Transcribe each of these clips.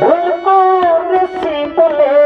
ভুল করেছি বলে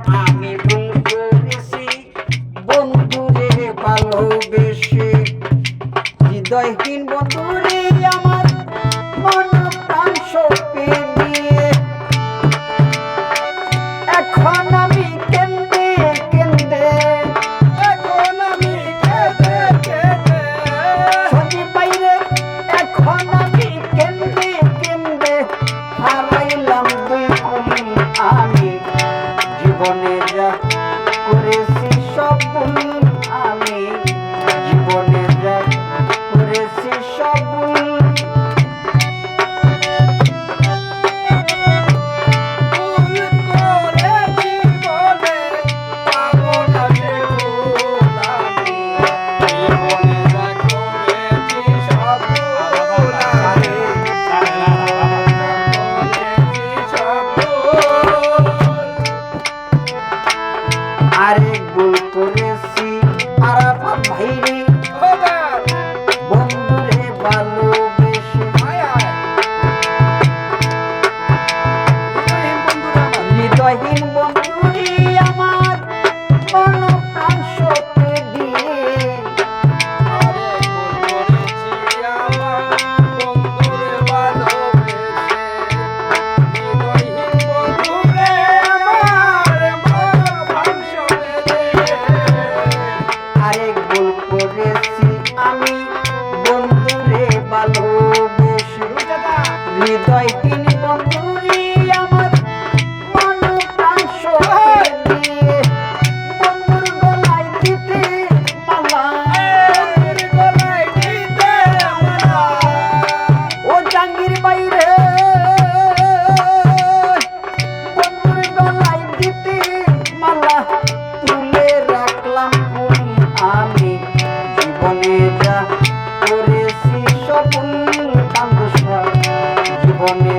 জয়হীন বন্ধুরে আমার মন প্রাণ শক্তি। আরেক ভুল করে হৃদয়টি জীবনে